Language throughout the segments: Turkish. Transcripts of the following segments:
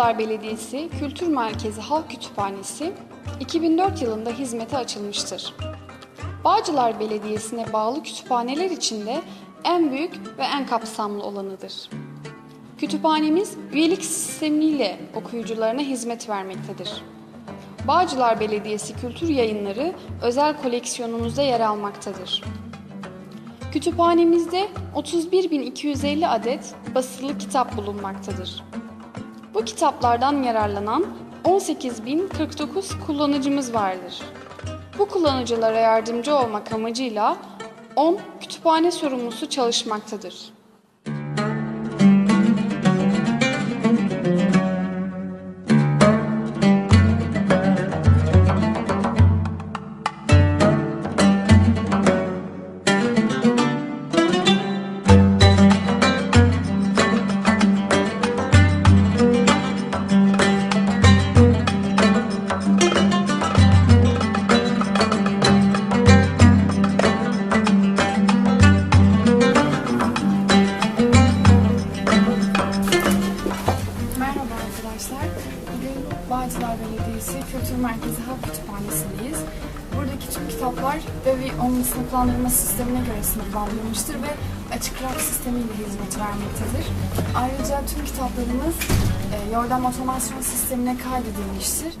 Belediyesi Kültür Merkezi Halk Kütüphanesi 2004 yılında hizmete açılmıştır. Bağcılar Belediyesi'ne bağlı kütüphaneler içinde en büyük ve en kapsamlı olanıdır. Kütüphanemiz üyelik sistemiyle okuyucularına hizmet vermektedir. Bağcılar Belediyesi Kültür Yayınları özel koleksiyonumuzda yer almaktadır. Kütüphanemizde 31.250 adet basılı kitap bulunmaktadır. Bu kitaplardan yararlanan 18.049 kullanıcımız vardır. Bu kullanıcılara yardımcı olmak amacıyla 10 kütüphane sorumlusu çalışmaktadır. Belediyesi Kültür Merkezi Halk Kütüphanesi'ndeyiz. Buradaki tüm kitaplar DEVI 10 sınıflandırma sistemine göre sınıflandırılmıştır ve açık raf sistemiyle hizmet vermektedir. Ayrıca tüm kitaplarımız e, yordam otomasyon sistemine kaydedilmiştir.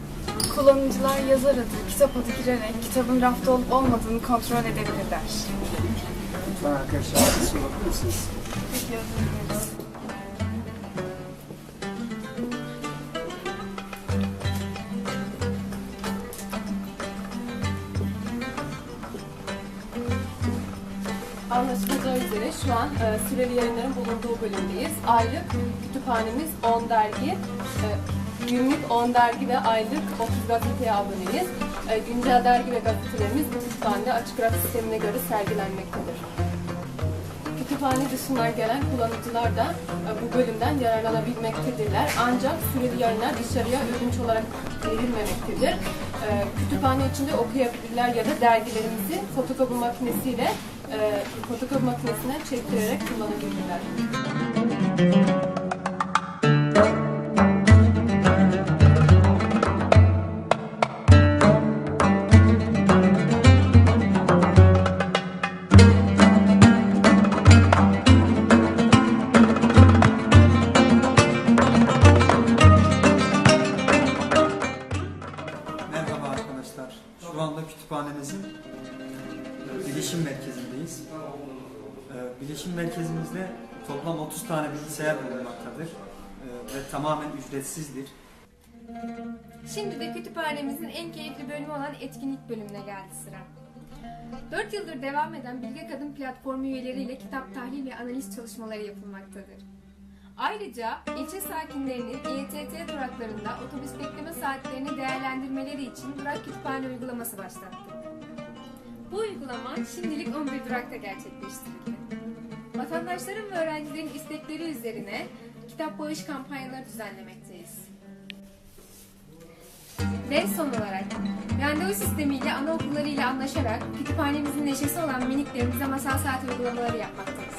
Kullanıcılar yazar adı, kitap adı girerek kitabın rafta olup olmadığını kontrol edebilirler. Lütfen arkadaşlar siz olabilir misiniz? Peki, özür dileriz. Anlaşılacağı üzere şu an e, süreli yayınların bulunduğu bölümdeyiz. Aylık kütüphanemiz 10 dergi, e, günlük 10 dergi ve aylık 30 gazeteye aboneyiz. E, güncel dergi ve gazetelerimiz bu kütüphanede açık raf sistemine göre sergilenmektedir. Kütüphane dışından gelen kullanıcılar da e, bu bölümden yararlanabilmektedirler. Ancak süreli yayınlar dışarıya ödünç olarak verilmemektedir. E, kütüphane içinde okuyabilirler ya da dergilerimizi fotokopi makinesiyle e, fotokopi makinesinden çektirerek kullanabilirler. Merhaba arkadaşlar. Şu anda kütüphanemizin bilişim merkezindeyiz. E, Bilişim merkezimizde toplam 30 tane bilgisayar bulunmaktadır E, ve tamamen ücretsizdir. Şimdi de kütüphanemizin en keyifli bölümü olan etkinlik bölümüne geldi sıra. 4 yıldır devam eden Bilge Kadın platformu üyeleriyle kitap tahlil ve analiz çalışmaları yapılmaktadır. Ayrıca ilçe sakinlerinin İETT duraklarında otobüs bekleme saatlerini değerlendirmeleri için durak kütüphane uygulaması başlattık. Bu uygulama şimdilik 11 durakta gerçekleştirildi. Vatandaşların ve öğrencilerin istekleri üzerine kitap bağış kampanyaları düzenlemekteyiz. Ve son olarak randevu sistemiyle anaokulları ile anlaşarak kütüphanemizin neşesi olan miniklerimize masal saat uygulamaları yapmaktayız.